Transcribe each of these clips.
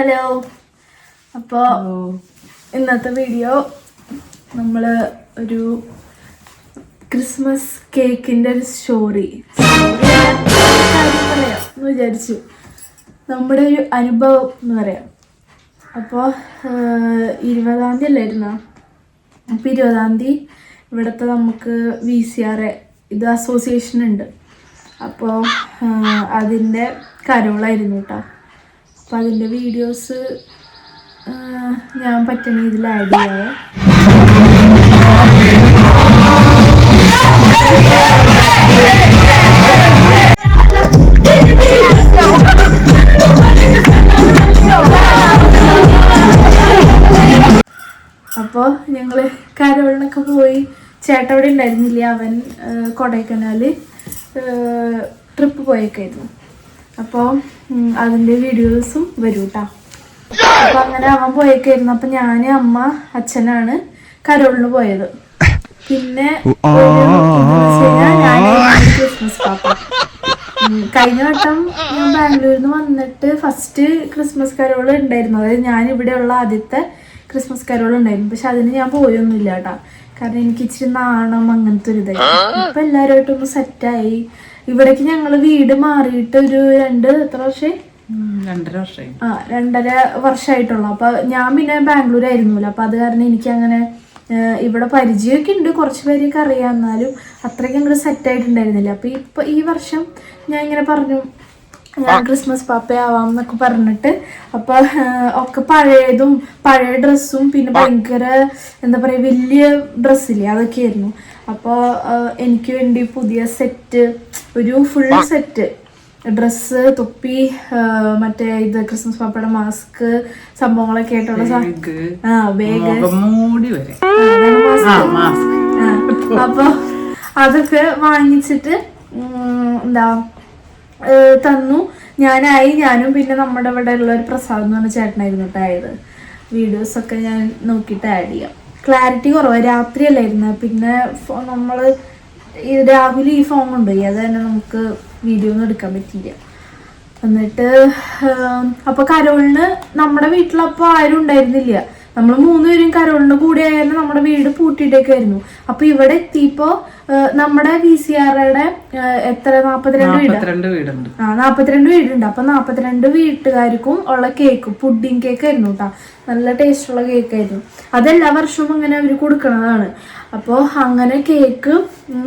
Hello. അപ്പോൾ ഇന്നത്തെ video നമ്മൾ ഒരു ക്രിസ്മസ് കേക്കിന്റെ ഒരു സ്റ്റോറി. പറയാം എന്ന് വിചാരിച്ചു. നമ്മുടെ ഒരു അനുഭവം എന്ന് പറയാം. അപ്പോൾ ഇരുപതാം തീയതി അല്ലായിരുന്നോ? അപ്പോൾ ഇരുപതാം തീയതി ഇവിടുത്തെ നമുക്ക് വി സി ആർ ഇത് അസോസിയേഷൻ ഉണ്ട്. അപ്പോൾ അതിന്റെ കരോളായിരുന്നു കേട്ടോ. അപ്പോൾ അതിന്റെ വീഡിയോസ് ഞാൻ പറ്റുന്ന ഇതിൽ ആഡ് ചെയ്യാവേ. അപ്പോൾ ഞങ്ങൾ കരോളിനൊക്കെ പോയി. ചേട്ടൻ അവിടെ ഉണ്ടായിരുന്നില്ല? അവൻ കൊടൈക്കനാൽ ട്രിപ്പ് പോയേക്കായിരുന്നു. അപ്പോൾ അതിന്റെ വീഡിയോസും വരും കേട്ടോ അപ്പോൾ അങ്ങനെ അവൻ പോയേക്കായിരുന്നു. അപ്പം ഞാൻ അമ്മ അച്ഛനാണ് കരോളിന് പോയത്. പിന്നെ ക്രിസ്മസ് പാപ്പ കഴിഞ്ഞ വട്ടം ഞാൻ ബാംഗ്ലൂരിൽ നിന്ന് വന്നിട്ട് ഫസ്റ്റ് ക്രിസ്മസ് കരോൾ ഉണ്ടായിരുന്നു. അതായത് ഞാൻ ഇവിടെയുള്ള ആദ്യത്തെ ക്രിസ്മസ് കരോൾ ഉണ്ടായിരുന്നു. പക്ഷെ അതിന് ഞാൻ പോയൊന്നുമില്ല കേട്ടോ. കാരണം എനിക്ക് ഇച്ചിരി നാണം അങ്ങനത്തെ ഒരു ഇതായിരുന്നു ഇപ്പൊ എല്ലാരുമായിട്ടൊന്ന് സെറ്റായി ഇവിടേക്ക് ഞങ്ങൾ വീട് മാറിയിട്ട് ഒരു രണ്ട് എത്ര വർഷേ രണ്ടര വർഷമായി ആ രണ്ടര വർഷമായിട്ടുള്ളൂ അപ്പൊ ഞാൻ പിന്നെ ബാംഗ്ലൂർ ആയിരുന്നല്ലോ. അപ്പൊ അത് കാരണം എനിക്ക് അങ്ങനെ ഇവിടെ പരിചയമൊക്കെ ഉണ്ട്. കുറച്ച് പേരെയൊക്കെ അറിയാം. എന്നാലും അത്രയ്ക്ക് അങ്ങോട്ട് സെറ്റ് ആയിട്ടുണ്ടായിരുന്നില്ല. അപ്പൊ ഇപ്പൊ ഈ വർഷം ഞാൻ ഇങ്ങനെ പറഞ്ഞു ഞാൻ ക്രിസ്മസ് പാപ്പയാവാം എന്നൊക്കെ പറഞ്ഞിട്ട് അപ്പൊ ഒക്കെ പഴയതും പഴയ ഡ്രസ്സും പിന്നെ ഭയങ്കര എന്താ പറയാ വലിയ ഡ്രസ്സില്ലേ? അതൊക്കെയായിരുന്നു. അപ്പോൾ എനിക്ക് വേണ്ടി പുതിയ സെറ്റ് ഒരു ഫുൾ സെറ്റ് ഡ്രസ്സ് തൊപ്പി മറ്റേ ഇത് ക്രിസ്മസ് പാപ്പയുടെ മാസ്ക് സംഭവങ്ങളൊക്കെ ആയിട്ടുള്ള ബാഗ്. ആ ബാഗ് മൂടി വരെ. ആ മാസ്ക് അപ്പൊ അതൊക്കെ വാങ്ങിച്ചിട്ട് എന്താ തന്നു. ഞാനായി ഞാനും പിന്നെ നമ്മുടെ ഇവിടെ ഉള്ള ഒരു പ്രസാദ് എന്ന് പറഞ്ഞ ചേട്ടനായിരുന്നു കേട്ടോ ആയത്. വീഡിയോസ് ഒക്കെ ഞാൻ നോക്കിയിട്ട് ആഡ് ചെയ്യാം. ക്ലാരിറ്റി കുറവാണ് രാത്രിയല്ലായിരുന്നു. പിന്നെ ഫോ- നമ്മൾ ഈ ഫോൺ കൊണ്ടുപോയി അത് തന്നെ നമുക്ക് വീഡിയോ ഒന്നും എടുക്കാൻ പറ്റിയില്ല. എന്നിട്ട് അപ്പോൾ അപ്പൊ കരോളിന് നമ്മുടെ വീട്ടിലപ്പോ ആരും ഉണ്ടായിരുന്നില്ല. നമ്മൾ മൂന്നുപേരും കരോളിന് കൂടെ ആയാലും നമ്മുടെ വീട് പൂട്ടിയിട്ടേക്കായിരുന്നു. അപ്പൊ ഇവിടെ എത്തിയപ്പോ നമ്മുടെ വി സി ആറുടെ എത്ര? നാപ്പത്തിരണ്ട് വീട്? നാപ്പത്തിരണ്ട് വീടുണ്ട്. ആ നാപ്പത്തിരണ്ട് വീടുണ്ട്. അപ്പൊ നാപ്പത്തിരണ്ട് വീട്ടുകാർക്കും ഉള്ള കേക്ക് പുഡിംഗ് കേക്ക് ആയിരുന്നു കേട്ടോ നല്ല ടേസ്റ്റ് ഉള്ള കേക്ക് ആയിരുന്നു അതെല്ലാ വർഷവും അങ്ങനെ അവർ കൊടുക്കണതാണ്. അപ്പോൾ അങ്ങനെ കേക്ക്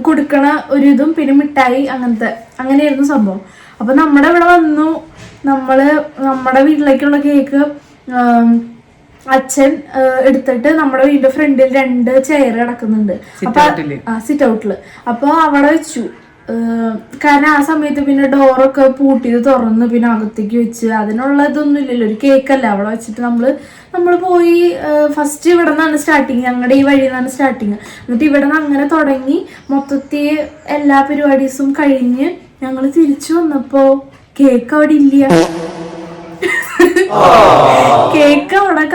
കൊടുക്കണ ഒരു ഇതും പിന്നെ മിഠായി അങ്ങനത്തെ അങ്ങനെയായിരുന്നു സംഭവം. അപ്പൊ നമ്മുടെ ഇവിടെ വന്നു. നമ്മൾ നമ്മുടെ വീട്ടിലേക്കുള്ള കേക്ക് അച്ഛൻ എടുത്തിട്ട് നമ്മുടെ വീടിന്റെ ഫ്രണ്ടിൽ രണ്ട് ചെയർ കിടക്കുന്നുണ്ട്. അപ്പൊ ആ സിറ്റ് ഔട്ടിൽ അപ്പൊ അവിടെ വെച്ചു. കാരണം ആ സമയത്ത് പിന്നെ ഡോറൊക്കെ പൂട്ടിയത് തുറന്ന് പിന്നെ അകത്തേക്ക് വെച്ച്. അതിനുള്ള ഇതൊന്നും ഇല്ലല്ലോ. ഒരു കേക്കല്ല. അവിടെ വെച്ചിട്ട് നമ്മൾ നമ്മൾ പോയി ഫസ്റ്റ് ഇവിടെ നിന്നാണ് സ്റ്റാർട്ടിങ് ഞങ്ങളുടെ ഈ വഴിയിൽ നിന്നാണ് സ്റ്റാർട്ടിങ് എന്നിട്ട് ഇവിടെ നിന്ന് അങ്ങനെ തുടങ്ങി മൊത്തത്തിൽ എല്ലാ പരിപാടീസും കഴിഞ്ഞ് ഞങ്ങൾ തിരിച്ചു വന്നപ്പോ കേക്ക് അവിടെ ഇല്ല.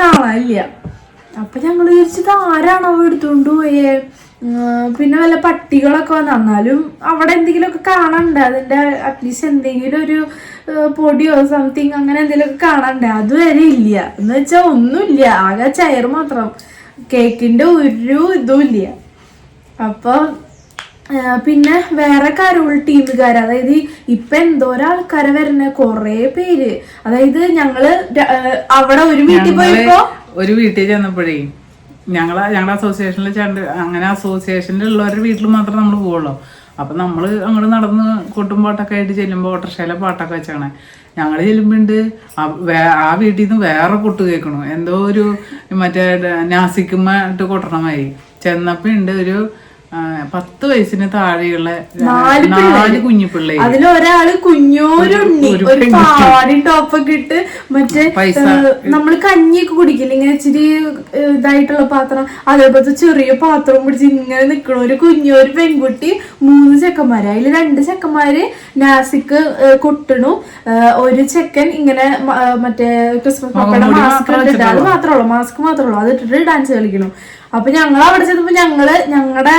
കാണാനില്ല. അപ്പൊ ഞങ്ങൾ വിചാരിച്ചത് ആരാണോ എടുത്തുകൊണ്ട് പോയേ? പിന്നെ വല്ല പട്ടികളൊക്കെ വന്നാലും അവിടെ എന്തെങ്കിലുമൊക്കെ കാണണ്ടേ അതിന്റെ അറ്റ്ലീസ്റ്റ് എന്തെങ്കിലും ഒരു പൊടിയോ സംതിങ് അങ്ങനെ എന്തെങ്കിലുമൊക്കെ കാണണ്ടേ അതുവരെ ഇല്ല. എന്ന് വെച്ചാൽ ഒന്നുമില്ല. ആകെ ചെയർ മാത്രം. കേക്കിന്റെ ഒരു ഇതും ഇല്ല. അപ്പൊ ആ, പിന്നെ വേറെ കരോൾ ടീമുകാർ അതായത് ഇപ്പൊ എന്തോ ആൾക്കാരെ വരുന്ന കൊറേ പേര്. അതായത് ഞങ്ങൾ അവിടെ ഒരു വീട്ടിൽ പോയപ്പോ ഒരു വീട്ടിൽ ചെന്നപ്പോഴേ ഞങ്ങളെ ഞങ്ങളുടെ അസോസിയേഷനിൽ ചേണ്ട അങ്ങനെ അസോസിയേഷനിൽ ഉള്ളവരുടെ വീട്ടിൽ മാത്രം നമ്മൾ പോവുള്ളൂ. അപ്പൊ നമ്മൾ അങ്ങോട്ട് നടന്ന് കൊട്ടും പാട്ടൊക്കെ ആയിട്ട് ചെല്ലുമ്പോൾ ഓട്ടർഷയിലെ പാട്ടൊക്കെ വെച്ചാണ്. ഞങ്ങൾ ചെല്ലുമ്പോണ്ട് ആ വീട്ടിൽ നിന്ന് വേറെ കൊട്ട് കേൾക്കണു. എന്തോ ഒരു മറ്റേ നാസിക്കുമ്മ ഇട്ട് കൊട്ടണമായി ചെന്നപ്പോ ഉണ്ട് ഒരു പത്ത് വയസ്സിന് താഴെയുള്ള നാല് കുഞ്ഞു കുഞ്ഞു അതിൽ അതിലൊരാൾ കുഞ്ഞോരുണ്ണി. ഒരു പാടി പാവാടിയും ടോപ്പൊക്കെ ഇട്ട് മറ്റേ പൈസ. നമ്മൾ കഞ്ഞിയൊക്കെ കുടിക്കില്ല? ഇങ്ങനെ ഇച്ചിരി ഇതായിട്ടുള്ള പാത്രം. അതേപോലത്തെ ചെറിയ പാത്രം പിടിച്ച് ഇങ്ങനെ നിക്കണ. ഒരു കുഞ്ഞോരു പെൺകുട്ടി മൂന്ന് ചെക്കന്മാര്. അതിൽ രണ്ട് ചെക്കന്മാര് നാസിക്ക് കൊട്ടണു. ഒരു ചെക്കൻ ഇങ്ങനെ മറ്റേ ക്രിസ്മസ് പപ്പയുടെ മാസ്ക് ഇട്ടിട്ട് അത് മാത്രമേ ഉള്ളൂ. മാസ്ക് മാത്രമേ ഉള്ളൂ. അത് ഇട്ടിട്ട് ഡാൻസ് കളിക്കണം. അപ്പൊ ഞങ്ങൾ അവിടെ ചെന്നപ്പോ ഞങ്ങൾ ഞങ്ങളുടെ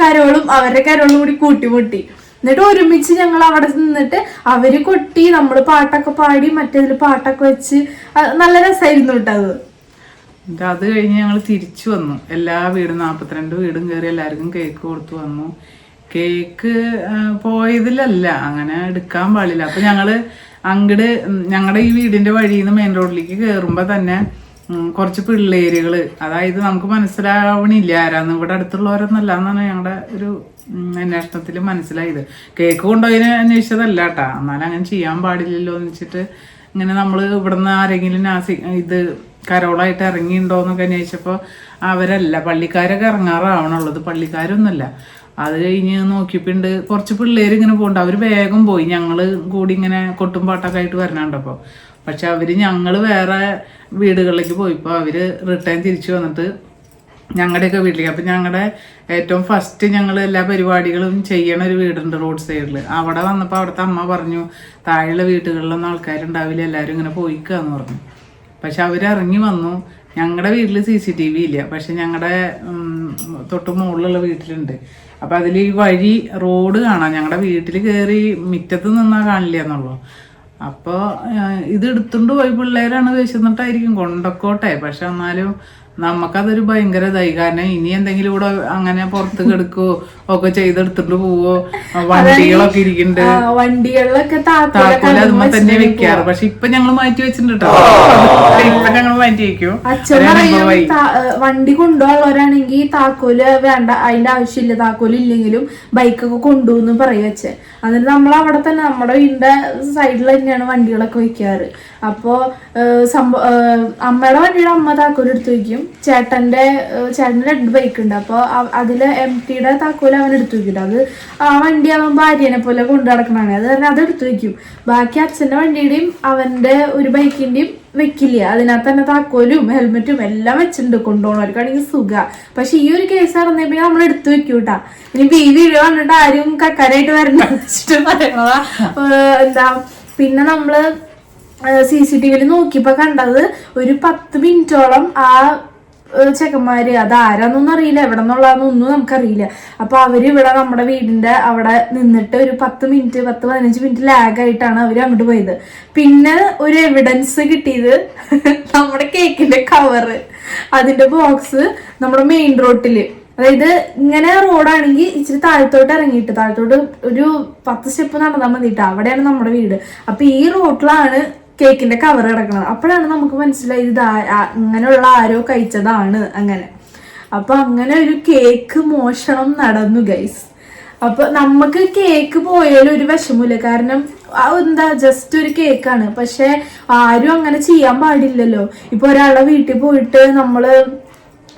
കരോളും അവരുടെ കരോളും കൂടി കൂട്ടിമുട്ടി. എന്നിട്ട് ഒരുമിച്ച് ഞങ്ങൾ അവിടെ നിന്നിട്ട് അവർ കൊട്ടി നമ്മൾ പാട്ടൊക്കെ പാടി മറ്റേതിൽ പാട്ടൊക്കെ വെച്ച് നല്ല രസമായിരുന്നു കേട്ടോ അത്. കഴിഞ്ഞ് ഞങ്ങൾ തിരിച്ചു വന്നു. എല്ലാ വീടും നാൽപ്പത്തിരണ്ട് വീടും കയറി എല്ലാവർക്കും കേക്ക് കൊടുത്തു വന്നു. കേക്ക് പോയതിലല്ല അങ്ങനെ എടുക്കാൻ പാടില്ല. അപ്പൊ ഞങ്ങൾ അങ്ങട് ഞങ്ങളുടെ ഈ വീടിന്റെ വഴിയിൽ നിന്ന് മെയിൻ റോഡിലേക്ക് കയറുമ്പോ തന്നെ കുറച്ച് പിള്ളേരുകൾ അതായത് നമുക്ക് മനസ്സിലാവണില്ല ആരാന്ന്. ഇവിടെ അടുത്തുള്ളവരൊന്നല്ല എന്നാണ് ഞങ്ങളുടെ ഒരു അന്വേഷണത്തിൽ മനസ്സിലായത്. കേക്ക് കൊണ്ടുപോയതിന് അന്വേഷിച്ചതല്ല കേട്ടാ എന്നാലും അങ്ങനെ ചെയ്യാൻ പാടില്ലല്ലോ എന്ന് വെച്ചിട്ട് ഇങ്ങനെ നമ്മൾ ഇവിടുന്ന് ആരെങ്കിലും നാസി ഇത് കരോളായിട്ട് ഇറങ്ങിയിട്ടുണ്ടോ എന്നൊക്കെ അന്വേഷിച്ചപ്പോൾ അവരല്ല. പള്ളിക്കാരൊക്കെ ഇറങ്ങാറാവണുള്ളത്. പള്ളിക്കാരൊന്നുമല്ല. അത് കഴിഞ്ഞ് നോക്കിയപ്പോണ്ട് കുറച്ച് പിള്ളേർ ഇങ്ങനെ പോകണ്ട അവർ വേഗം പോയി. ഞങ്ങൾ കൂടി ഇങ്ങനെ കൊട്ടും പാട്ടൊക്കെ ആയിട്ട് വരണുണ്ടപ്പോൾ പക്ഷെ അവർ ഞങ്ങൾ വേറെ വീടുകളിലേക്ക് പോയപ്പോൾ അവർ റിട്ടേൺ തിരിച്ചു വന്നിട്ട് ഞങ്ങളുടെയൊക്കെ വീട്ടിലേക്ക്. അപ്പം ഞങ്ങളുടെ ഏറ്റവും ഫസ്റ്റ് ഞങ്ങൾ എല്ലാ പരിപാടികളും ചെയ്യണ ഒരു വീടുണ്ട് റോഡ് സൈഡിൽ അവിടെ വന്നപ്പോൾ അവിടുത്തെ അമ്മ പറഞ്ഞു താഴെയുള്ള വീടുകളിലൊന്നും ആൾക്കാരുണ്ടാവില്ല. എല്ലാവരും ഇങ്ങനെ പോയിക്കാന്ന് പറഞ്ഞു. പക്ഷെ അവരിറങ്ങി വന്നു. ഞങ്ങളുടെ വീട്ടിൽ സി സി ടി വി ഇല്ല. പക്ഷെ ഞങ്ങളുടെ തൊട്ട് മുകളിലുള്ള വീട്ടിലുണ്ട്. അപ്പം അതിൽ ഈ വഴി റോഡ് കാണാം. ഞങ്ങളുടെ വീട്ടിൽ കയറി മുറ്റത്ത് നിന്നാ കാണില്ല എന്നുള്ളൂ. അപ്പോൾ ഇത് എടുത്തുകൊണ്ട് പോയി പിള്ളേരാണ് വിശന്നിട്ടായിരിക്കും കൊണ്ടക്കോട്ടെ. പക്ഷെ എന്നാലും നമുക്കതൊരു ഭയങ്കര ഇതായി. കാരണം ഇനി എന്തെങ്കിലും ഇവിടെ അങ്ങനെ പുറത്ത് കിടക്കുകയോ ഒക്കെ ചെയ്തെടുത്തിട്ട് പോവോ വണ്ടികളൊക്കെ ഇരിക്കുന്നുണ്ട് വണ്ടികളിലൊക്കെ താക്കോല താക്കോൽ അതുമ്പോ തന്നെ വെക്കാറ്. പക്ഷെ ഇപ്പൊ ഞങ്ങൾ മാറ്റി വെച്ചിട്ടുണ്ട് ഇപ്പൊ ഞങ്ങൾ മാറ്റി വെക്കും. വണ്ടി കൊണ്ടുപോകാനുള്ളവരാണെങ്കിൽ താക്കോൽ വേണ്ട അതിന്റെ ആവശ്യമില്ല. താക്കോൽ ഇല്ലെങ്കിലും ബൈക്കൊക്കെ കൊണ്ടുപോകുന്നു പറയും അച്ഛൻ. എന്നിട്ട് നമ്മൾ അവിടെ തന്നെ നമ്മുടെ വീടിന്റെ സൈഡിൽ തന്നെയാണ് വണ്ടികളൊക്കെ വെക്കാറ്. അപ്പോ സംഭവം അമ്മയുടെ വണ്ടിയുടെ അമ്മ താക്കോൽ എടുത്തു വയ്ക്കും. ചേട്ടന്റെ ഏ, ചേട്ടന്റെ രണ്ട് ബൈക്ക് ഉണ്ട്. അപ്പൊ അതിൽ എം ടിയുടെ താക്കോൽ അവൻ എടുത്തു വെക്കില്ല അത് ആ വണ്ടി അവൻ ഭാര്യനെ പോലെ കൊണ്ടു നടക്കണാണ് അത് കാരണം അത് എടുത്തു വെക്കും ബാക്കി അച്ഛന്റെ വണ്ടിയുടെയും അവന്റെ ഒരു ബൈക്കിന്റെയും വെക്കില്ല. അതിനകത്ത് തന്നെ താക്കോലും ഹെൽമെറ്റും എല്ലാം വെച്ചിട്ടുണ്ട്. കൊണ്ടുപോകണവർക്കാണെങ്കിൽ സുഖ. പക്ഷെ ഈ ഒരു കേസ് നടന്നപ്പോ നമ്മൾ എടുത്തു വെക്കൂട്ടാ ഇനി ഈ വീഡിയോ കണ്ടിട്ട് ആരും കക്കാനായിട്ട് വരണ്ട വെച്ചിട്ട് പറയണതാ. എന്താ പിന്നെ നമ്മൾ സി സി ടി വിയിൽ നോക്കിയപ്പോ കണ്ടത് ഒരു പത്ത് മിനിറ്റോളം ആ ചെക്കന്മാര് അത് ആരാന്നൊന്നും അറിയില്ല എവിടെ നിന്നുള്ളതെന്നൊന്നും നമുക്കറിയില്ല. അപ്പൊ അവർ ഇവിടെ നമ്മുടെ വീടിന്റെ അവിടെ നിന്നിട്ട് ഒരു പത്ത് മിനിറ്റ് പത്ത് പതിനഞ്ച് മിനിറ്റ് ലാഗായിട്ടാണ് അവർ അങ്ങോട്ട് പോയത്. പിന്നെ ഒരു എവിഡൻസ് കിട്ടിയത് നമ്മുടെ കേക്കിന്റെ കവറ് അതിന്റെ ബോക്സ് നമ്മുടെ മെയിൻ റോട്ടിൽ അതായത് ഇങ്ങനെ റോഡാണെങ്കിൽ ഇച്ചിരി താഴത്തോട്ട് ഇറങ്ങിയിട്ട് താഴത്തോട്ട് ഒരു പത്ത് സ്റ്റെപ്പ് നടന്നാൽ മതിയിട്ട് അവിടെയാണ് നമ്മുടെ വീട്. അപ്പൊ ഈ റോട്ടിലാണ് കേക്കിന്റെ കവർ കിടക്കുന്നത്. അപ്പോഴാണ് നമുക്ക് മനസ്സിലായത് ഇത് അങ്ങനെയുള്ള ആരോ കഴിച്ചതാണ് അങ്ങനെ. അപ്പൊ അങ്ങനെ ഒരു കേക്ക് മോഷണം നടന്നു ഗൈസ് അപ്പൊ നമുക്ക് കേക്ക് പോയാലും ഒരു വിഷമില്ല കാരണം എന്താ ജസ്റ്റ് ഒരു കേക്കാണ് പക്ഷെ ആരും അങ്ങനെ ചെയ്യാൻ പാടില്ലല്ലോ. ഇപ്പൊ ഒരാളുടെ വീട്ടിൽ പോയിട്ട് നമ്മൾ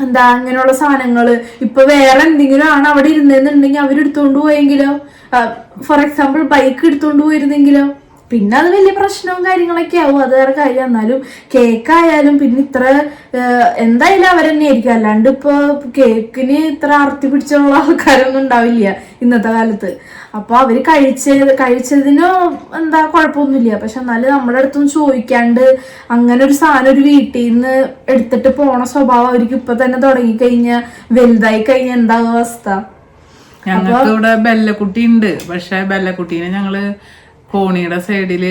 എന്താ അങ്ങനെയുള്ള സാധനങ്ങൾ ഇപ്പൊ വേറെ എന്തെങ്കിലും ആണ് അവിടെ ഇരുന്നെന്നുണ്ടെങ്കിൽ അവരെടുത്തോണ്ട് പോയെങ്കിലോ? ഫോർ എക്സാമ്പിൾ ബൈക്ക് എടുത്തോണ്ട് പോയിരുന്നെങ്കിലോ? പിന്നെ അത് വലിയ പ്രശ്നവും കാര്യങ്ങളൊക്കെ ആവും. അത് വേറെ കാര്യം. എന്നാലും കേക്കായാലും പിന്നെ ഇത്ര എന്തായാലും അവരെന്നെ ആയിരിക്കും. അല്ലാണ്ട് ഇപ്പൊ കേക്കിന് ഇത്ര അർത്തി പിടിച്ചുള്ള ആൾക്കാരൊന്നും ഉണ്ടാവില്ല ഇന്നത്തെ കാലത്ത്. അപ്പൊ അവർ കഴിച്ച കഴിച്ചതിനോ എന്താ കുഴപ്പമൊന്നുമില്ല. പക്ഷെ എന്നാലും നമ്മുടെ അടുത്തും ചോദിക്കാണ്ട് അങ്ങനെ ഒരു സാധനം ഒരു വീട്ടിൽ നിന്ന് എടുത്തിട്ട് പോണ സ്വഭാവം അവർക്ക് ഇപ്പൊ തന്നെ തുടങ്ങി കഴിഞ്ഞ വലുതായി കഴിഞ്ഞ എന്താ അവസ്ഥ? ഞങ്ങൾക്ക് ഇവിടെ ബെല്ലക്കുട്ടി ഉണ്ട് പക്ഷെ ബെല്ലക്കുട്ടീനെ ഞങ്ങൾ കോണിയുടെ സൈഡിൽ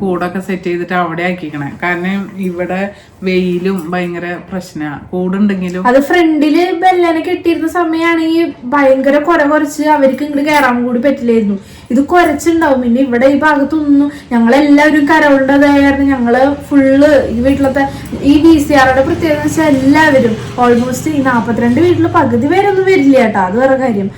കൂടൊക്കെ സെറ്റ് ചെയ്തിട്ട് അവിടെ ആക്കിക്കണേ. കാരണം ഇവിടെ വെയിലും ഭയങ്കര പ്രശ്നമാണ് കൂടുണ്ടെങ്കിലും അത് ഫ്രണ്ടിൽ ബെല്ലനെ കെട്ടിയിരുന്ന സമയമാണെങ്കിൽ ഭയങ്കര കുറെ കുറച്ച് അവർക്ക് ഇങ്ങോട്ട് കയറാൻ കൂടി പറ്റില്ലായിരുന്നു. ഇത് കുറച്ചുണ്ടാവും പിന്നെ ഇവിടെ ഈ ഭാഗത്തൊന്നും ഞങ്ങളെല്ലാവരും കരവുണ്ടതായ കാരണം ഞങ്ങൾ ഫുള്ള് ഈ വീട്ടിലത്തെ ഈ ബി സി ആറുടെ പ്രത്യേകത വെച്ചാൽ എല്ലാവരും ഓൾമോസ്റ്റ് ഈ നാപ്പത്തിരണ്ട് വീട്ടിൽ പകുതി പേരൊന്നും വരില്ല കേട്ടോ. അത് വേറെ കാര്യം.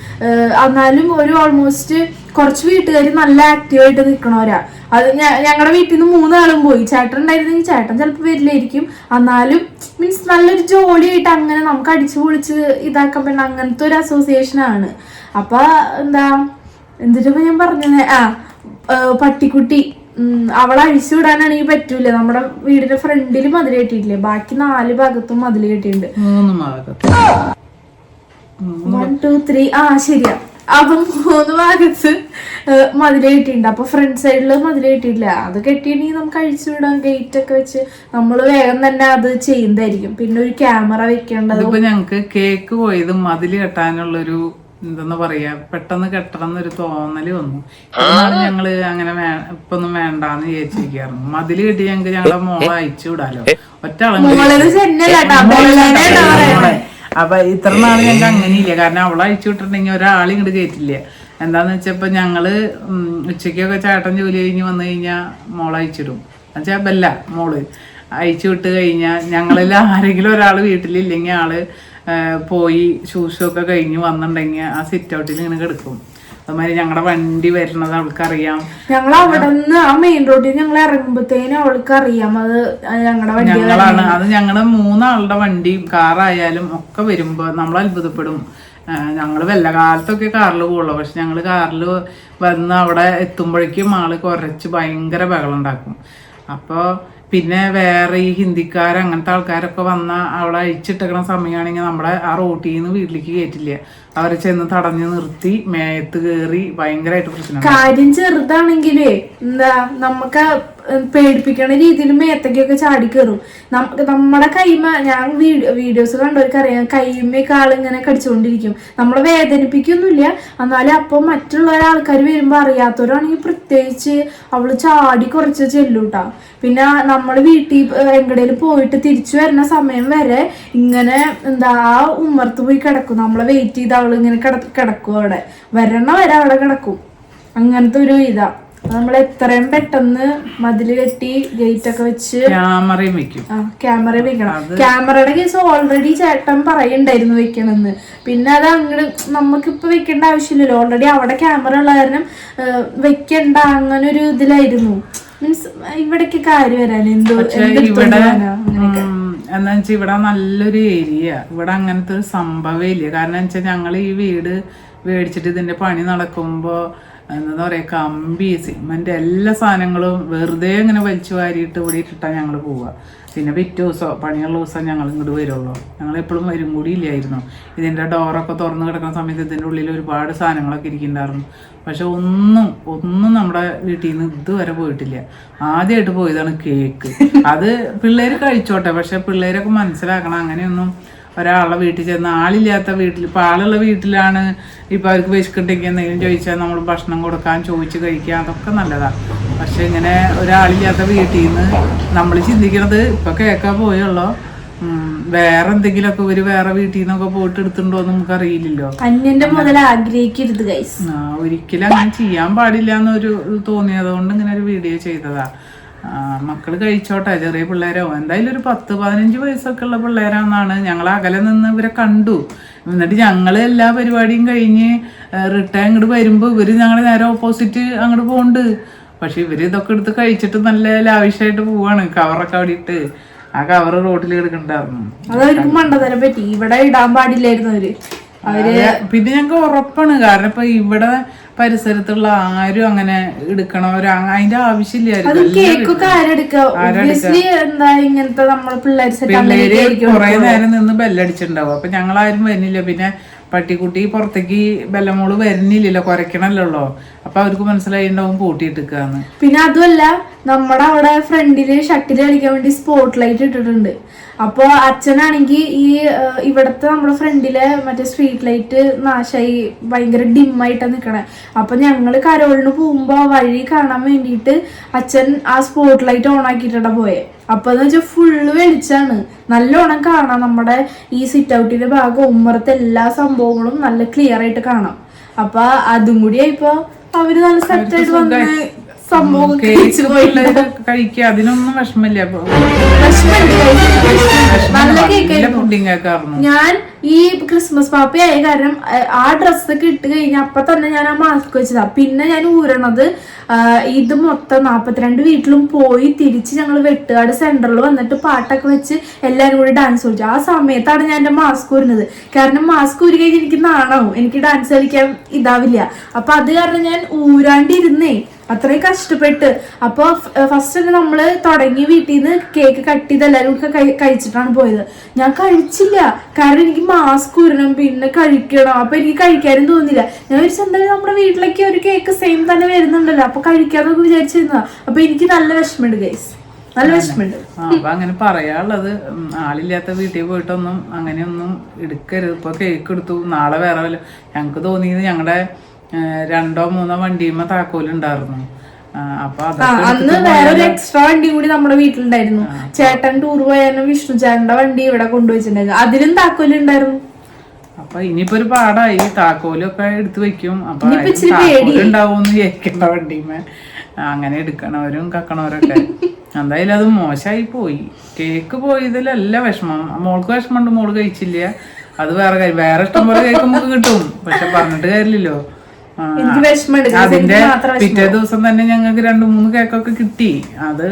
എന്നാലും ഒരു ഓൾമോസ്റ്റ് കുറച്ച് വീട്ടുകാർ നല്ല ആക്റ്റീവായിട്ട് നിൽക്കണവരാ അത് ഞങ്ങളുടെ വീട്ടിൽ നിന്ന് മൂന്നാളും പോയി. ചേട്ടൻ ഉണ്ടായിരുന്നെങ്കിൽ ചേട്ടൻ ചിലപ്പോൾ വരില്ലായിരിക്കും. എന്നാലും മീൻസ് നല്ലൊരു ജോലിയായിട്ട് അങ്ങനെ നമുക്ക് അടിച്ചു പൊളിച്ച് ഇതാക്കാൻ പറ്റുന്ന അങ്ങനത്തെ ഒരു അസോസിയേഷനാണ് അപ്പൊ എന്താ എന്നിട്ടിപ്പോ ഞാൻ പറഞ്ഞത്? ആ പട്ടിക്കുട്ടി. അവളെ അഴിച്ചു വിടാനാണെങ്കിൽ പറ്റൂല. നമ്മുടെ വീടിന്റെ ഫ്രണ്ടിൽ മതിൽ കെട്ടിയിട്ടില്ലേ? ബാക്കി നാല് ഭാഗത്തും മതിൽ കെട്ടിയിട്ടുണ്ട്. വൺ ടു ത്രീ ആ ശരിയാ. അപ്പൊ മൂന്ന് ഭാഗത്ത് മതിൽ കെട്ടിയിട്ടുണ്ട്. അപ്പൊ ഫ്രണ്ട് സൈഡിൽ മതിൽ കെട്ടിയിട്ടില്ല. അത് കെട്ടിയിട്ടുണ്ടെങ്കിൽ നമുക്ക് അഴിച്ചു വിടാം. ഗേറ്റ് ഒക്കെ വെച്ച് നമ്മൾ വേഗം തന്നെ അത് ചെയ്യുന്നതായിരിക്കും. പിന്നെ ഒരു ക്യാമറ വെക്കേണ്ടത് ഞങ്ങക്ക് കേക്ക് പോയത് മതിൽ കെട്ടാനുള്ളൊരു എന്തെന്ന് പറയാ പെട്ടെന്ന് കെട്ടണം എന്നൊരു തോന്നൽ വന്നു. എന്നാലും ഞങ്ങൾ അങ്ങനെ ഇപ്പൊ ഒന്നും വേണ്ടാന്ന് വിചാരിച്ചിരിക്കായിരുന്നു. മതിൽ കെട്ടി ഞങ്ങക്ക് ഞങ്ങളെ മോളെ അയച്ചു വിടാലോ. ഒറ്റ ആളും. അപ്പൊ ഇത്ര നാൾ ഞങ്ങൾക്ക് അങ്ങനെയില്ല. കാരണം അവളെ അയച്ചു വിട്ടിട്ടുണ്ടെങ്കിൽ ഒരാളും ഇങ്ങോട്ട് കയറ്റില്ല എന്താന്ന് വെച്ചപ്പോ ഞങ്ങൾ ഉച്ചക്കൊക്കെ ഉച്ചയ്ക്കൊക്കെ ചേട്ടൻ ജോലി കഴിഞ്ഞ് വന്നു കഴിഞ്ഞാ മോളെ അയച്ചിടും എന്നുവെച്ചാ ബെല്ല മോൾ അയച്ചു വിട്ട് കഴിഞ്ഞാൽ ഞങ്ങളിൽ ആരെങ്കിലും ഒരാൾ വീട്ടിലില്ലെങ്കിൽ ആൾ പോയി ഷൂസൊക്കെ കഴിഞ്ഞ് വന്നിട്ടുണ്ടെങ്കിൽ ആ സിറ്റ് ഔട്ടിൽ ഇങ്ങനെ കിടക്കും. അതുമാതിരി ഞങ്ങളുടെ വണ്ടി വരുന്നത് അവൾക്കറിയാം. ഞങ്ങൾ അവിടെ നിന്ന് ആ മെയിൻ റോഡിൽ ഞങ്ങൾ ഇറങ്ങുമ്പോഴത്തേനും അവൾക്ക് അറിയാം അത് ഞങ്ങളുടെ വണ്ടി ഞങ്ങളാണ്. അത് ഞങ്ങളുടെ മൂന്നാളുടെ വണ്ടി കാറായാലും ഒക്കെ വരുമ്പോ നമ്മൾ അത്ഭുതപ്പെടും. ഞങ്ങൾ വല്ല കാലത്തൊക്കെ കാറിൽ പോകുള്ളൂ പക്ഷെ ഞങ്ങൾ കാറിൽ വന്ന് അവിടെ എത്തുമ്പോഴേക്കും ആൾ കുറച്ച് ഭയങ്കര ബഹളം ഉണ്ടാക്കും. അപ്പോൾ പിന്നെ വേറെ ഈ ഹിന്ദിക്കാർ അങ്ങനത്തെ ആൾക്കാരൊക്കെ വന്ന അവളെ അഴിച്ചിട്ടേക്കണ സമയമാണെങ്കിൽ നമ്മുടെ ആ റോട്ടിൽ നിന്ന് വീട്ടിലേക്ക് കയറ്റില്ല അവരെ ചെന്ന് തടഞ്ഞു നിർത്തി മേയത്ത് കയറി ഭയങ്കരമായിട്ട് പ്രശ്നം കാര്യം ചെറുതാണെങ്കിലേ എന്താ നമുക്ക് പേടിപ്പിക്കണ രീതിയിൽ മേത്തക്കൊക്കെ ചാടി കയറും നമ്മുടെ കൈമ ഞാൻ വീഡിയോസ് കണ്ടവർക്ക് അറിയാം കൈമയൊക്കെ ആളിങ്ങനെ കടിച്ചുകൊണ്ടിരിക്കും നമ്മളെ വേദനിപ്പിക്കൊന്നുമില്ല. എന്നാലും അപ്പം മറ്റുള്ള ആൾക്കാർ വരുമ്പോൾ അറിയാത്തവരാണെങ്കിൽ പ്രത്യേകിച്ച് അവൾ ചാടി കുറച്ച് ചെല്ലൂട്ടാ. പിന്നെ നമ്മൾ വീട്ടിൽ എങ്ങടേലും പോയിട്ട് തിരിച്ചു വരുന്ന സമയം വരെ ഇങ്ങനെ എന്താ ആ ഉമ്മർത്ത് പോയി കിടക്കും. നമ്മളെ വെയിറ്റ് ചെയ്ത് അവൾ ഇങ്ങനെ കിട കിടക്കും അവിടെ. വരണ വരെ അവിടെ കിടക്കും. അങ്ങനത്തെ ഒരു ഇതാ. നമ്മൾ എത്രയും പെട്ടെന്ന് മതിൽ കെട്ടി ഗേറ്റ് ഒക്കെ വെച്ച് ക്യാമറയും വെക്കും. ആ ക്യാമറ വെക്കണം. ക്യാമറയുടെ കേസ് ഓൾറെഡി ചേട്ടൻ പറയുണ്ടായിരുന്നു വെക്കണമെന്ന്. പിന്നെ അത് അങ്ങോട്ട് നമുക്കിപ്പോ വെക്കേണ്ട ആവശ്യമില്ലല്ലോ. ഓൾറെഡി അവിടെ ക്യാമറ ഉള്ള കാരണം വെക്കണ്ട അങ്ങനെ ഒരു ഇതിലായിരുന്നു. മീൻസ് ഇവിടേക്ക് കാര്യം വരാൻ എന്തോ എന്താ വെച്ചാൽ ഇവിടെ നല്ലൊരു ഏരിയ ഇവിടെ അങ്ങനത്തെ ഒരു സംഭവം ഇല്ല. കാരണം വെച്ചാൽ ഞങ്ങൾ ഈ വീട് മേടിച്ചിട്ട് ഇതിന്റെ പണി നടക്കുമ്പോ എന്താ പറയാ കമ്പി സിമെന്റ് എല്ലാ സാധനങ്ങളും വെറുതെ ഇങ്ങനെ വലിച്ചു വാരിയിട്ട് ഇവിടെ ഇട്ടിട്ടാണ് ഞങ്ങൾ പോവുക. പിന്നെ പിറ്റേ ദിവസം പണിയുള്ള ദിവസം ഞങ്ങൾ ഇങ്ങോട്ട് വരുള്ളൂ. ഞങ്ങൾ എപ്പോഴും വരും കൂടി ഇല്ലായിരുന്നു. ഇതിന്റെ ഡോറൊക്കെ തുറന്ന് കിടക്കുന്ന സമയത്ത് ഇതിന്റെ ഉള്ളിൽ ഒരുപാട് സാധനങ്ങളൊക്കെ ഇരിക്കുന്നുണ്ടായിരുന്നു. പക്ഷെ ഒന്നും ഒന്നും നമ്മുടെ വീട്ടിൽ നിന്ന് ഇതുവരെ പോയിട്ടില്ല. ആദ്യമായിട്ട് പോയതാണ് കേക്ക് അത് പിള്ളേർ കഴിച്ചോട്ടെ പക്ഷെ പിള്ളേരൊക്കെ മനസ്സിലാക്കണം അങ്ങനെയൊന്നും ഒരാളുടെ വീട്ടിൽ ചെന്ന് ആളില്ലാത്ത വീട്ടിൽ ഇപ്പം ആളുള്ള വീട്ടിലാണ് ഇപ്പം അവർക്ക് വിശക്കുണ്ടെങ്കിൽ എന്തെങ്കിലും ചോദിച്ചാൽ നമ്മൾ ഭക്ഷണം കൊടുക്കാൻ ചോദിച്ച് കഴിക്കുക അതൊക്കെ നല്ലതാണ് പക്ഷെ ഇങ്ങനെ ഒരാളില്ലാത്ത വീട്ടിൽ നിന്ന് നമ്മൾ ചിന്തിക്കണത് ഇപ്പം കേൾക്കാൻ പോയുള്ളോ വേറെ എന്തെങ്കിലുമൊക്കെ ഒരു വേറെ വീട്ടിൽ നിന്നൊക്കെ പോയിട്ട് എടുത്തിട്ടുണ്ടോ എന്ന് നമുക്ക് അറിയില്ലല്ലോ. അന്യന്റെ മുതൽ ആഗ്രഹിക്കരുത് ഗൈസ് ആ, ഒരിക്കലും അങ്ങനെ ചെയ്യാൻ പാടില്ല എന്നൊരു തോന്നിയത് കൊണ്ട് ഇങ്ങനെ ഒരു വീഡിയോ ചെയ്തതാ. ആ, മക്കൾ കഴിച്ചോട്ടെ ചെറിയ പിള്ളേരോ. എന്തായാലും ഒരു പത്ത് പതിനഞ്ച് വയസ്സൊക്കെ ഉള്ള പിള്ളേരാന്നാണ്. ഞങ്ങൾ അകലെ നിന്ന് ഇവരെ കണ്ടു. എന്നിട്ട് ഞങ്ങൾ എല്ലാ പരിപാടിയും കഴിഞ്ഞ് റിട്ടേൺ ഇങ്ങോട്ട് വരുമ്പോൾ ഇവർ ഞങ്ങളെ നേരെ ഓപ്പോസിറ്റ് അങ്ങോട്ട് പോകുന്നുണ്ട് പക്ഷെ ഇവർ ഇതൊക്കെ എടുത്ത് കഴിച്ചിട്ട് നല്ല ലാവിഷായിട്ട് പോവാണ് കവറൊക്കെ അവിടെ ഇട്ട് ആ കവർ റോട്ടിൽ മണ്ടതരം പറ്റി. ഇവിടെ ഇടാൻ പാടില്ലായിരുന്നു അവർ. പിന്നെ ഞങ്ങൾക്ക് ഉറപ്പാണ്. കാരണം ഇപ്പൊ ഇവിടെ പരിസരത്തുള്ള ആരും അങ്ങനെ എടുക്കണോ അതിന്റെ ആവശ്യമില്ലായിരുന്നു. കുറെ നേരം നിന്ന് ബെല്ലടിച്ചിട്ടുണ്ടാവും. അപ്പൊ ഞങ്ങൾ ഞങ്ങളാരും വരുന്നില്ല. പിന്നെ പട്ടിക്കുട്ടി പുറത്തേക്ക് ബെല്ലമോൾ വരുന്നില്ലല്ലോ. കുറയ്ക്കണല്ലോ അപ്പൊ അവർക്ക് മനസ്സിലായിണ്ടാവും പൂട്ടിയിട്ടിക്കാന്ന് പിന്നെ അതുമല്ല നമ്മുടെ അവിടെ ഫ്രണ്ടിൽ ഷട്ടിൽ കളിക്കാൻ വേണ്ടി സ്പോട്ട് ലൈറ്റ് ഇട്ടിട്ടുണ്ട്. അപ്പോൾ അച്ഛനാണെങ്കിൽ ഈ ഇവിടത്തെ നമ്മുടെ ഫ്രണ്ടിലെ മറ്റേ സ്ട്രീറ്റ് ലൈറ്റ് നാശമായി ഭയങ്കര ഡിമ്മായിട്ടാണ് നിൽക്കണേ അപ്പൊ ഞങ്ങൾ കരോളിന് പോകുമ്പോ ആ വഴി കാണാൻ വേണ്ടിയിട്ട് അച്ഛൻ ആ സ്പോട്ട് ലൈറ്റ് ഓൺ ആക്കിയിട്ടാണ് പോയെ. അപ്പൊ എന്ന് വെച്ചാൽ ഫുള്ള് വെളിച്ചാണ്. നല്ലോണം കാണാം നമ്മുടെ ഈ സിറ്റ് ഔട്ടിന്റെ ഭാഗം ഉമ്മറത്തെ എല്ലാ സംഭവങ്ങളും നല്ല ക്ലിയർ ആയിട്ട് കാണാം. അപ്പൊ അതും കൂടി ആയിപ്പോ അവർ നല്ല സെറ്റ് ആയിട്ട് വന്ന് സംഭവം കഴിച്ചു പോയി പിള്ളേര് കഴിക്കുക അതിനൊന്നും വിഷമില്ല ഞാൻ ഈ ക്രിസ്മസ് പാപ്പി ആയ കാരണം ആ ഡ്രസ്സ് ഇട്ട് കഴിഞ്ഞ അപ്പൊ തന്നെ ഞാൻ ആ മാസ്ക് വെച്ചതാ. പിന്നെ ഞാൻ ഊരണത് ഇത് മൊത്തം നാപ്പത്തിരണ്ട് വീട്ടിലും പോയി തിരിച്ച് ഞങ്ങൾ വെട്ടുകാട് സെന്ററിൽ വന്നിട്ട് പാട്ടൊക്കെ വെച്ച് എല്ലാരും കൂടി ഡാൻസ് കളിച്ചു. ആ സമയത്താണ് ഞാൻ എന്റെ മാസ്ക് ഊരുന്നത്. കാരണം മാസ്ക് ഊരി കഴിഞ്ഞ് എനിക്ക് നാണാവും. എനിക്ക് ഡാൻസ് കളിക്കാൻ ഇതാവില്ല. അപ്പൊ അത് കാരണം ഞാൻ ഊരാണ്ടിരുന്നേ. അത്രയും കഷ്ടപ്പെട്ട്. അപ്പോൾ ഫസ്റ്റ് തന്നെ നമ്മൾ തുടങ്ങി വീട്ടിൽ നിന്ന് കേക്ക് കട്ട് ചെയ്ത് എല്ലാവരും ഒക്കെ കഴിച്ചിട്ടാണ് പോയത്. ഞാൻ കഴിച്ചില്ല. കാരണം എനിക്ക് മാസ്ക് ഊരണം പിന്നെ കഴിക്കണം. അപ്പൊ എനിക്ക് കഴിക്കാനും തോന്നില്ല ഞാൻ വിചാരിച്ചു എന്തായാലും നമ്മുടെ വീട്ടിലേക്ക് ഒരു കേക്ക് സെയിം തന്നെ വരുന്നുണ്ടല്ലോ. അപ്പൊ കഴിക്കാന്നൊക്കെ വിചാരിച്ചിരുന്നതാ. അപ്പൊ എനിക്ക് നല്ല വിഷമമുണ്ട് ഗൈസ് നല്ല വിഷമമുണ്ട്. അപ്പൊ അങ്ങനെ പറയാനുള്ളത് ആളില്ലാത്ത വീട്ടിൽ പോയിട്ടൊന്നും അങ്ങനെയൊന്നും എടുക്കരുത്. ഇപ്പൊ കേക്ക് എടുത്തു. നാളെ വേറെ വല്ല ഞങ്ങക്ക് തോന്നിയത് ഞങ്ങളുടെ രണ്ടോ മൂന്നോ വണ്ടിയുമ്പോ താക്കോലുണ്ടായിരുന്നു. അന്ന് വേറൊരു എക്സ്ട്രാ വണ്ടി കൂടി നമ്മുടെ വീട്ടിലുണ്ടായിരുന്നു. ചേട്ടൻ ടൂർ പോയാലും വിഷ്ണു ചേട്ടന്റെ വണ്ടി ഇവിടെ കൊണ്ടുവച്ചിട്ടുണ്ടായിരുന്നു. അതിലും താക്കോലുണ്ടായിരുന്നു അപ്പൊ ഇനിയിപ്പോ ഒരു പാടായി. താക്കോലൊക്കെ എടുത്തു വെക്കും. അപ്പൊ. ഉണ്ടാവുമെന്ന് വിചാരിക്കണ്ട വണ്ടിമേ അങ്ങനെ എടുക്കണവരും കക്കണവരൊക്കെ. എന്തായാലും അത് മോശമായി പോയി. കേക്ക് പോയതിലല്ല വിഷമം. മോൾക്ക് വിഷമമുണ്ട് മോൾ കഴിച്ചില്ല. അത് വേറെ കാര്യം. വേറെ ഇഷ്ടം പോലെ കേക്ക് നമുക്ക് കിട്ടും. പക്ഷെ പറഞ്ഞിട്ട് കാര്യമില്ലല്ലോ. എനിക്ക് വിഷമമുണ്ട്. കാരണം അതിന്റെ പിറ്റേ ദിവസം തന്നെ ഞങ്ങൾക്ക് രണ്ട് മൂന്ന് കേക്കൊക്കെ കിട്ടി. അത്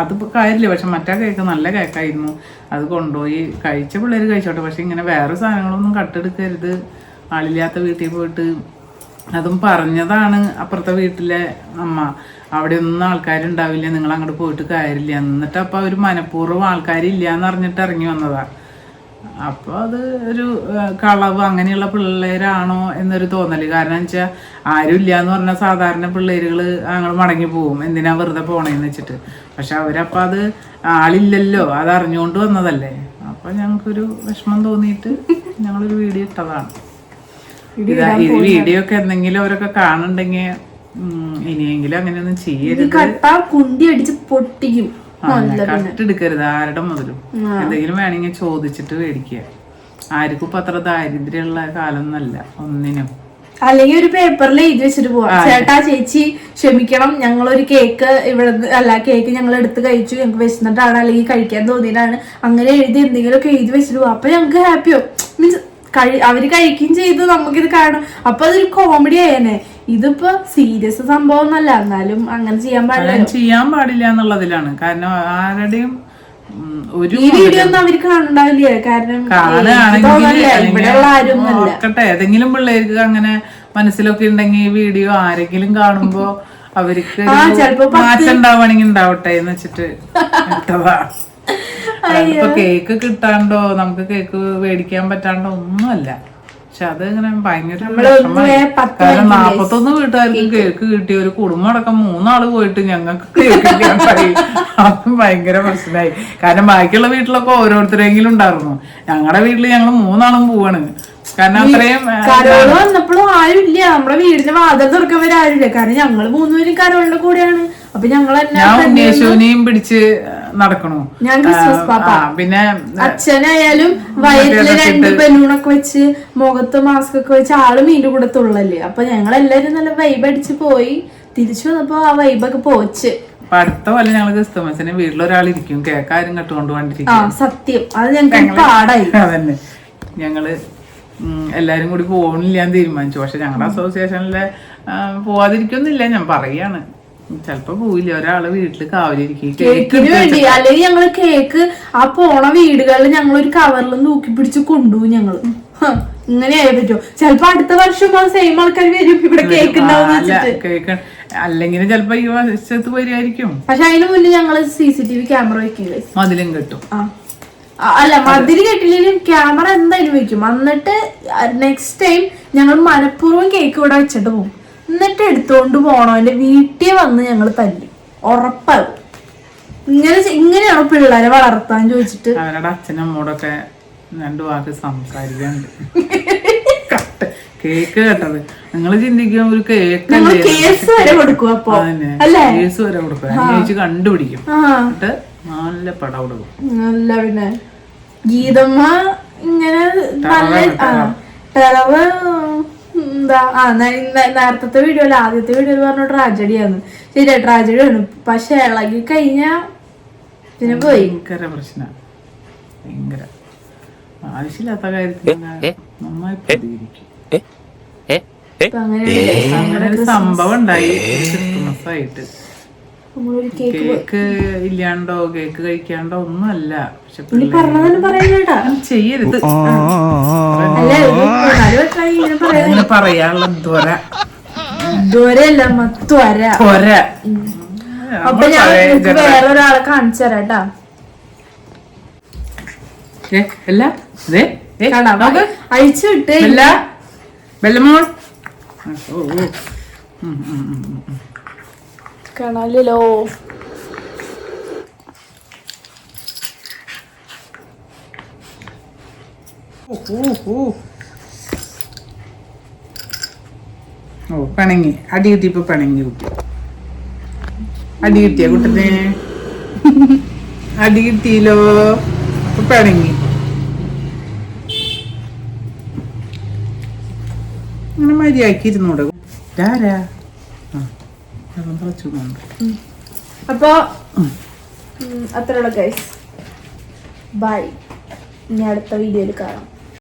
അത് കാര്യമില്ല. പക്ഷെ മറ്റേ കേക്ക് നല്ല കേക്കായിരുന്നു. അത് കൊണ്ടുപോയി കഴിച്ച പിള്ളേർ കഴിച്ചോട്ടെ. പക്ഷെ ഇങ്ങനെ വേറെ സാധനങ്ങളൊന്നും കട്ടെടുക്കരുത്. ആളില്ലാത്ത വീട്ടിൽ പോയിട്ട് അതും പറഞ്ഞതാണ് അപ്പുറത്തെ വീട്ടിലെ അമ്മ. അവിടെ ഒന്നും ആൾക്കാരുണ്ടാവില്ല. നിങ്ങൾ അങ്ങോട്ട് പോയിട്ട് കാര്യമില്ല. എന്നിട്ട് അപ്പൊ ഒരു മനഃപൂർവം ആൾക്കാരില്ല എന്ന് അറിഞ്ഞിട്ട് ഇറങ്ങി വന്നതാ. അപ്പോൾ അത് ഒരു കളവ് അങ്ങനെയുള്ള പിള്ളേരാണോ എന്നൊരു തോന്നൽ കാരണം വെച്ചാൽ ആരും ഇല്ല എന്ന് പറഞ്ഞാൽ സാധാരണ പിള്ളേരുകൾ അങ്ങോട്ട് മടങ്ങി പോകും എന്തിനാ വെറുതെ പോണേന്ന് വെച്ചിട്ട്. പക്ഷെ അവരപ്പോൾ അത് ആളില്ലല്ലോ അത് അറിഞ്ഞുകൊണ്ട് വന്നതല്ലേ. അപ്പൊ ഞങ്ങൾക്കൊരു വിഷമം തോന്നിയിട്ട് ഞങ്ങളൊരു വീഡിയോ ഇട്ടതാണ്. ഇതാ ഈ വീഡിയോ ഒക്കെ എന്തെങ്കിലും അവരൊക്കെ കാണുന്നുണ്ടെങ്കിൽ ഇനിയെങ്കിലും അങ്ങനെയൊന്നും ചെയ്യരുത്. കട്ട കുണ്ടി അടിച്ച് പൊട്ടിക്കും. കട്ടെടുക്കരുത് ആരുടെ മുതലും. എന്തെങ്കിലും വേണമെങ്കിൽ ചോദിച്ചിട്ട് മേടിക്കുക. ആർക്കും ഇപ്പൊ അത്ര ദാരിദ്ര്യമുള്ള കാലമൊന്നല്ല ഒന്നിനും. അല്ലെങ്കിൽ ഒരു പേപ്പറിൽ എഴുതി വെച്ചിട്ട് പോവാം. ചേട്ടാ ചേച്ചി ക്ഷമിക്കണം. ഞങ്ങളൊരു കേക്ക് ഇവിടെ അല്ല കേക്ക് ഞങ്ങൾ എടുത്ത് കഴിച്ചു. ഞങ്ങൾക്ക് വിശന്നിട്ടാണ് അല്ലെങ്കിൽ കഴിക്കാൻ തോന്നിയിട്ടാണ്. അങ്ങനെ എഴുതി എന്തെങ്കിലുമൊക്കെ എഴുതി വെച്ചിട്ട് പോവാം. അപ്പൊ ഞങ്ങൾക്ക് ഹാപ്പിയോ മീൻസ് കഴി അവർ കഴിക്കുകയും ചെയ്തു നമുക്കിത് കാണും. അപ്പൊ അതൊരു കോമഡി ആയേനെ. ഇതിപ്പോ സീരിയസ് സംഭവം ഒന്നല്ല എന്നാലും അങ്ങനെ ചെയ്യാൻ പാടില്ല. ചെയ്യാൻ പാടില്ല എന്നുള്ളതിലാണ്. കാരണം ആരുടെയും ഒരു ഈ വീഡിയോ ഒന്നും കാണണ്ടാവില്ലേ കാരണം ഇവിടെയുള്ള ആരും ഏതെങ്കിലും പിള്ളേർക്ക് അങ്ങനെ മനസ്സിലൊക്കെ ഉണ്ടെങ്കിൽ ഈ വീഡിയോ ആരെങ്കിലും കാണുമ്പോ അവർക്ക് മാറ്റം ഉണ്ടാവണെങ്കിൽ ഉണ്ടാവട്ടെ എന്ന് വെച്ചിട്ട് ഇപ്പൊ കേക്ക് കിട്ടാണ്ടോ? നമുക്ക് കേക്ക് മേടിക്കാൻ പറ്റാണ്ടോ? ഒന്നുമല്ല. പക്ഷെ അത് ഇങ്ങനെ ഭയങ്കര കാരണം നാപ്പത്തൊന്ന് വീട്ടുകാർക്ക് കേക്ക് കിട്ടി ഒരു കുടുംബം അടക്കം മൂന്നാൾ പോയിട്ട് ഞങ്ങൾക്ക് കേക്ക് അതും ഭയങ്കര പ്രശ്നമായി. കാരണം ബാക്കിയുള്ള വീട്ടിലൊക്കെ ഓരോരുത്തരെങ്കിലും ഉണ്ടായിരുന്നു. ഞങ്ങളുടെ വീട്ടിൽ ഞങ്ങൾ മൂന്നാളും പോവാണ്. കാരണം അത്രയും ആ, കരോൾ വന്നപ്പോഴും ആരുമില്ല. നമ്മളെ വീടിന്റെ വാതിൽ തുറക്കാൻ വരെ ആരുമില്ല. കാരണം ഞങ്ങൾ മൂന്നുപേരും കരോളിന്റെ കൂടെയാണ്. അപ്പൊ ഞങ്ങൾ ഞാൻ ഉണ്ണേശുവിനെയും പിടിച്ച് നടക്കണു. ഞാൻ ക്രിസ്മസ് പാപ്പ. പിന്നെ അച്ഛനായാലും വയറ്റിൽ രണ്ട് ബലൂണൊക്കെ വെച്ച് മുഖത്ത് മാസ്ക് ഒക്കെ വെച്ച് ആൾ മീന്റെ കൂടെ തുള്ളല്ലേ അപ്പൊ ഞങ്ങൾ എല്ലാരും നല്ല വൈബ് അടിച്ച് പോയി. തിരിച്ചു വന്നപ്പോ ആ വൈബൊക്കെ പോച്ച്. അടുത്ത പോലെ ഞങ്ങൾ ക്രിസ്തുമസിന് വീട്ടിലൊരാളിരിക്കും. കേക്കാരും കെട്ടുകൊണ്ട് കൊണ്ടിരിക്കും സത്യം. അത് ഞങ്ങൾക്ക് പാടായി. അതന്നെ. ഞങ്ങൾ ഉം, എല്ലാരും കൂടി പോകണില്ല എന്ന് തീരുമാനിച്ചു. പക്ഷെ ഞങ്ങളുടെ അസോസിയേഷനിലെ ആ, പോവാതിരിക്കൊന്നുമില്ല ഞാൻ പറയാണ്. ചെലപ്പോ പോവില്ല. ഒരാൾ വീട്ടിൽ കാവലിരിക്കും. കേക്ക് കേക്കിന് വേണ്ടി. അല്ലെങ്കിൽ ഞങ്ങൾ കേക്ക് ആ പോണ വീടുകളിൽ ഞങ്ങൾ ഒരു കവറിൽ തൂക്കി പിടിച്ച് കൊണ്ടുപോകും ഞങ്ങൾ. ഇങ്ങനെയായി ഇങ്ങനെ ആയേ പറ്റുമോ? ചിലപ്പോ അടുത്ത വർഷം ആ സെയിം ആൾക്കാർ വരും. ഇവിടെ കേക്ക് ഉണ്ടാവും അല്ലെങ്കിൽ ചെലപ്പോ ഈ വർഷത്ത് വരുമായിരിക്കും പക്ഷെ അതിന് മുന്നേ ഞങ്ങൾ C C T V camera വെക്കില്ല മതിലും കെട്ടും. ആ, അല്ല മതിരി കെട്ടില്ലെങ്കിലും ക്യാമറ എന്തായാലും വെക്കും എന്നിട്ട് നെക്സ്റ്റ് ടൈം ഞങ്ങൾ മനഃപൂർവം കേക്ക് ഇവിടെ വെച്ചിട്ട് പോകും. എന്നിട്ട് എടുത്തുകൊണ്ട് പോണോ എന്റെ വീട്ടിൽ വന്ന് ഞങ്ങൾ തല്ലി. ഉറപ്പാകും ഇങ്ങനെ ഇങ്ങനെയാണോ പിള്ളേരെ വളർത്താൻ ചോദിച്ചിട്ട്? അവരുടെ അച്ഛനമ്മോടൊക്കെ രണ്ടു വാക്ക് സംസാരിക്കാണ്ട് കേക്ക് കേട്ടത്. നിങ്ങൾ ചിന്തിക്കും ഒരു കേക്ക് കേസ് വരെ കൊടുക്കും അപ്പൊ. കേസ് വരെ കൊടുക്കും. അന്വേഷിച്ച് കണ്ടുപിടിക്കും. എന്നിട്ട് നല്ല പടം നല്ല പിന്നെ ഗീതമ്മ ഇങ്ങനെ നല്ല ടെളവ് ടെറവ് എന്താ ആ നേരത്തെ വീഡിയോ നേരത്തെ വീഡിയോയിൽ ആദ്യത്തെ വീഡിയോയിൽ പറഞ്ഞ ട്രാജഡിയാണ് ശരിയാ ട്രാജഡിയാണ് പക്ഷെ ഇളകി കഴിഞ്ഞ പിന്നെ പോയി. ഭയങ്കര പ്രശ്നം. ഭയങ്കര. ആവശ്യമില്ലാത്ത കാര്യത്തിൽ നന്നായി പ്രതികരിക്കും. അങ്ങനെ സംഭവം ഉണ്ടായി. ക്രിസ്മസ് ആയിട്ട്. കേക്ക് ഇല്ലാണ്ടോ കേക്ക് കഴിക്കാണ്ടോ ഒന്നുമല്ല. ചെയ്യരുത്. അങ്ങനെ പറയാനുള്ള ദ്വര ഇതുവരെ ത്വര. ത്വര. അപ്പൊ ഞാൻ വേറൊരാളെ വേറെ ഒരാളെ കാണിച്ചു തരാം കേട്ടാ. ഏ, അല്ല ദേ, ഏ, കാണാം നോക്ക്. അഴിച്ചു വിട്ട് ബെല്ലമോൾ. ഓ കണലിലോ ഓ പണങ്ങി. അടി കിട്ടിയപ്പോ പണങ്ങി കുട്ടി. അടി കിട്ടിയ കുട്ടനെ? അടി കിട്ടിയല്ലോ. പണങ്ങി. അങ്ങനെ മര്യാദക്കിരുന്നൂടെ ഇതാരാ? വെള്ളം തിളച്ചു കൊണ്ട് അപ്പോൾ അത്രയുള്ള ഗൈസ് ബൈ ഇനി അടുത്ത വീഡിയോയിൽ കാണാം.